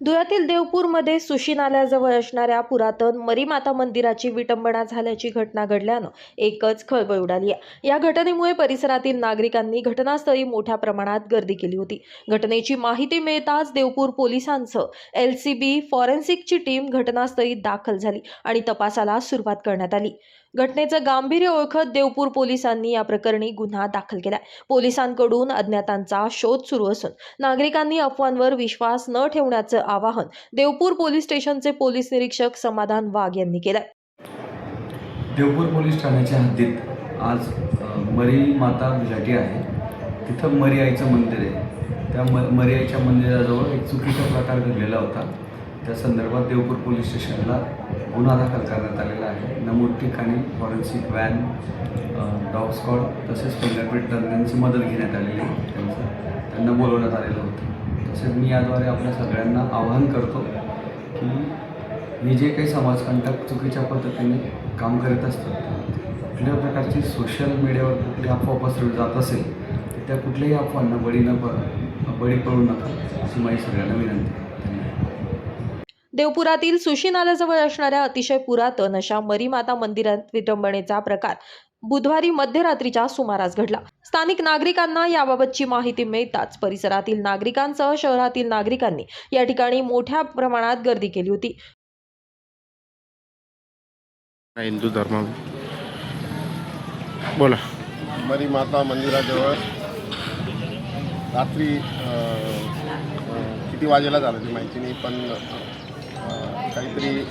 धुळ्यातील देवपूरमध्ये sushi नाल्याजवळ असणाऱ्या पुरातन मरीमाता मंदिराची विटंबना झाल्याची घटना घडल्यानं एकच खळबळ उडाली आहे. या घटनेमुळे परिसरातील नागरिकांनी घटनास्थळी मोठ्या प्रमाणात गर्दी केली होती. घटनेची माहिती मिळताच देवपूर पोलिसांचं एल सी बी फॉरेन्सिकची टीम घटनास्थळी दाखल झाली आणि तपासाला सुरुवात करण्यात आली. घटनेचं गांभीर्य ओळखत देवपूर पोलिसांनी या प्रकरणी गुन्हा दाखल केलाय. पोलिसांकडून अज्ञातांचा शोध सुरू असून नागरिकांनी अफवांवर विश्वास न ठेवण्याचं आवाहन देवपूर पोलीस स्टेशनचे पोलीस निरीक्षक समाधान वाघ यांनी केलंय. देवपूर पोलीस ठाण्याच्या हद्दीत आज मरी माता विलाटी आहे. तिथं मरी आईचं मंदिर आहे. त्या म मरी आईच्या मंदिराजवळ एक चुकीचा प्रकार घडलेला होता. त्या संदर्भात देवपूर पोलीस स्टेशनला गुन्हा दाखल करण्यात आलेला आहे. नमूद ठिकाणी फॉरेन्सिक व्हॅन डॉग स्कॉड तसेच फिंगरप्रिंट तज्ज्ञांची मदत घेण्यात आलेली आहे त्यांचं. त्यांना बोलवण्यात आलेलं होतं. तसेच मी याद्वारे आपल्या सगळ्यांना आवाहन करतो की हे जे काही समाजकंटक चुकीच्या पद्धतीने काम करीत असतात कुठल्या प्रकारची सोशल मीडियावर कुठली अफवा पसरवली जात असेल तर त्या कुठल्याही अफवांना बळी न प बळी पडू नका अशी माझी सगळ्यांना विनंती आहे. देवपुरातील सुशी नाल्याजवळ असणाऱ्या अतिशय पुरातन अशा मरीमाता मंदिरात विटंबनेचा प्रकार बुधवारी मध्यरात्रीच्या सुमारास घडला. स्थानिक नागरिकांना याबाबतची माहिती मिळताच परिसरातील नागरिकांसह शहरातील नागरिकांनी या ठिकाणी मोठ्या प्रमाणात गर्दी केली होती. हिंदू धर्म. बोला. मरी माता मंदिराजवळ रात्री किती वाजेला झालं ते माहिती नाही पण काहीतरी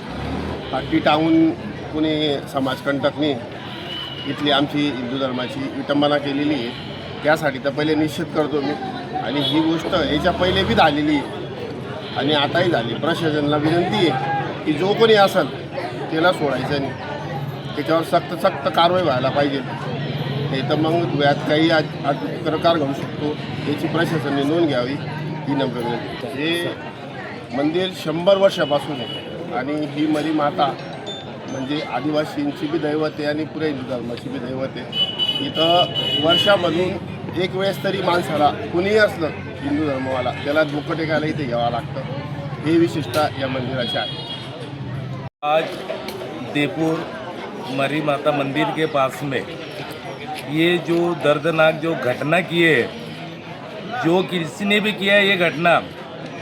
पाठी टावून कुणी समाजकंटकने इथली आमची हिंदू धर्माची विटंबना केलेली आहे. त्यासाठी तर पहिले निश्चित करतो मी. आणि ही गोष्ट याच्या पहिले बी झालेली आहे. आणि आताही झाली. प्रशासनाला विनंती आहे की जो कोणी असेल त्याला सोडायचं नाही. त्याच्यावर सक्त सक्त कारवाई व्हायला पाहिजे. हे तर मग धुळ्यात काही प्रकार घडू शकतो. याची प्रशासनाने नोंद घ्यावी. ही नम्र विनंती. हे मंदिर शंभर वर्षापासून आहे. आणि ही मरी माता म्हणजे आदिवासींची बी दैवत आहे आणि पुरे हिंदू धर्माची बी दैवत आहे. इथं वर्षामधून एक वेळेस तरी माणसाला कुणीही असलं हिंदू धर्मवाला त्याला डोकं टेकायला इथे घ्यावं लागतं. हे विशेषता या मंदिराची आहे. आज देपुर मरी माता मंदिर के पास में ये जो दर्दनाक जो घटना की है जो किसी ने भी किया है ये घटना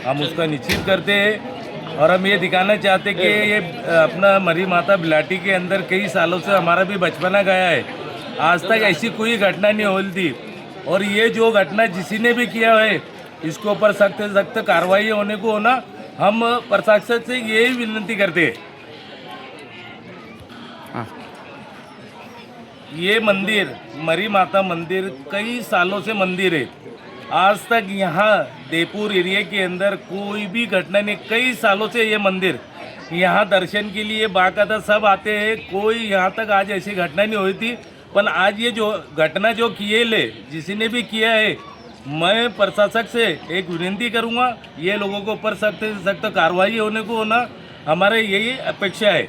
हम उसका निश्चित करते हैं। और हम ये दिखाना चाहते कि ये अपना मरी माता बिलाटी के अंदर कई सालों से हमारा भी बचपना गया है। आज तक ऐसी कोई घटना नहीं होती थी। और ये जो घटना किसी ने भी किया है इसके ऊपर सख्त से सख्त कार्रवाई होने को होना हम प्रशासन से यही विनती करते हैं। हाँ। ये मंदिर मरी माता मंदिर कई सालों से मंदिर है। आज तक यहाँ देपुर एरिया के अंदर कोई भी घटना नहीं कई सालों से ये मंदिर। यहाँ दर्शन के लिए बाकायदा सब आते हैं कोई यहाँ तक आज ऐसी घटना नहीं हुई थी। पर आज ये जो घटना जो किए ले जिसने भी किया है मैं प्रशासक से एक विनती करूँगा ये लोगों को ऊपर सख्त से सख्त कार्रवाई होने को होना हमारे यही अपेक्षा है।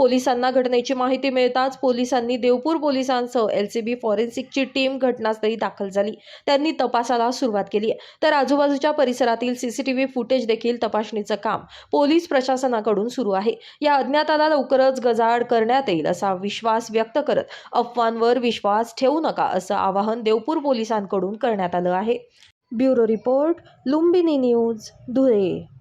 पोलिसांना घटनेची माहिती मिळताच पोलिसांनी देवपूर पोलिसांसह एलसीबी फॉरेन्सिकची टीम घटनास्थळी दाखल झाली. त्यांनी तपासाला सुरुवात केली आहे. तर आजूबाजूच्या परिसरातील सीसीटीव्ही फुटेज देखील तपासणीचं काम पोलीस प्रशासनाकडून सुरू आहे. या अज्ञाताला लवकरच गजाआड करण्यात येईल असा विश्वास व्यक्त करत अफवांवर विश्वास ठेवू नका असं आवाहन देवपूर पोलिसांकडून करण्यात आलं आहे. Bureau report Lumbini news Dhule.